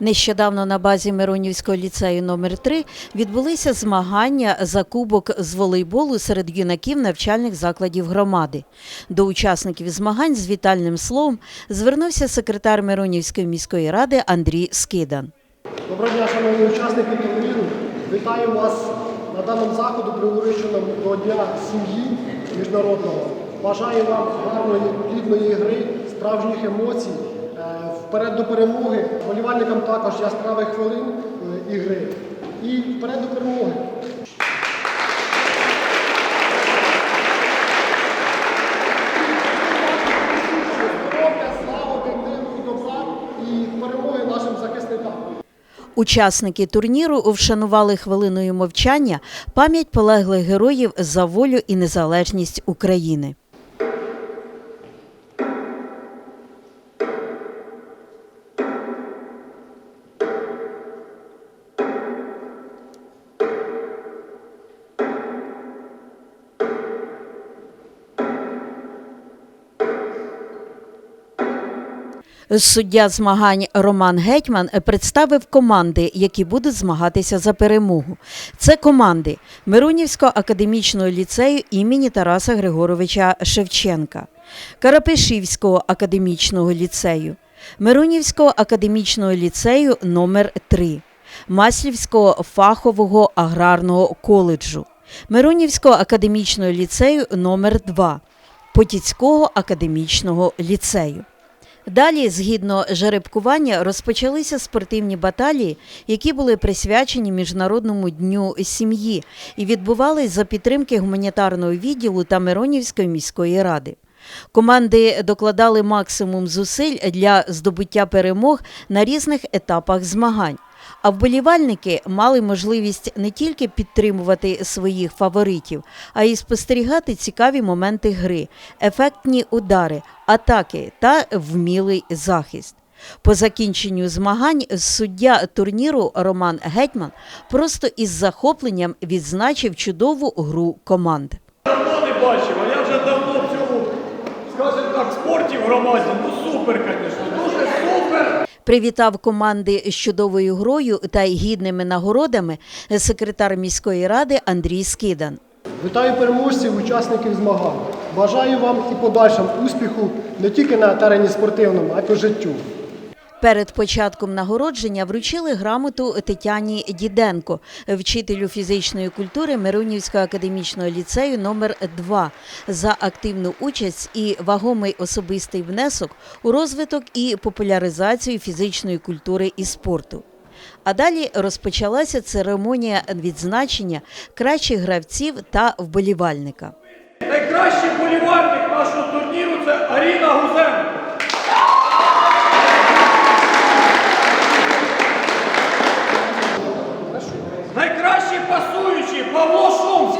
Нещодавно на базі Миронівського ліцею номер 3 відбулися змагання за кубок з волейболу серед юнаків навчальних закладів громади. До учасників змагань з вітальним словом звернувся секретар Миронівської міської ради Андрій Скидан. Доброго дня, шановні учасники турніру. Вітаю вас на даному заходу, приуроченому до Дня сім'ї міжнародного. Бажаю вам гарної, плідної гри, справжніх емоцій. Вперед до перемоги. Болівальникам також яскравих хвилин е, ігри. І вперед до перемоги. Учасники турніру вшанували хвилиною мовчання пам'ять полеглих героїв за волю і незалежність України. Суддя змагань Роман Гетьман представив команди, які будуть змагатися за перемогу. Це команди Миронівського академічного ліцею імені Тараса Григоровича Шевченка, Карапешівського академічного ліцею, Миронівського академічного ліцею номер 3 Маслівського фахового аграрного коледжу, Миронівського академічного ліцею номер 2 Потіцького академічного ліцею. Далі, згідно жеребкування, розпочалися спортивні баталії, які були присвячені Міжнародному дню сім'ї і відбувались за підтримки гуманітарного відділу та Миронівської міської ради. Команди докладали максимум зусиль для здобуття перемог на різних етапах змагань. А вболівальники мали можливість не тільки підтримувати своїх фаворитів, а й спостерігати цікаві моменти гри, ефектні удари, атаки та вмілий захист. По закінченню змагань суддя турніру Роман Гетьман просто із захопленням відзначив чудову гру команд. давно не я вже давно в цьому, скажімо так, спорті в громаді. Ну супер, звісно. Привітав команди з чудовою грою та гідними нагородами секретар міської ради Андрій Скидан. Вітаю переможців, учасників змагань. Бажаю вам і подальшим успіху не тільки на терені спортивному, а й по життю. Перед початком нагородження вручили грамоту Тетяні Діденко, вчителю фізичної культури Миронівського академічного ліцею номер 2 за активну участь і вагомий особистий внесок у розвиток і популяризацію фізичної культури і спорту. А далі розпочалася церемонія відзначення кращих гравців та вболівальника. Найкращий болівальник нашого турніру це Аріна Гузенко. nós somos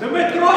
Дмитро!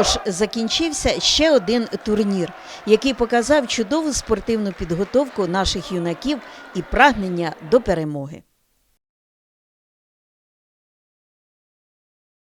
Тож закінчився ще один турнір, який показав чудову спортивну підготовку наших юнаків і прагнення до перемоги.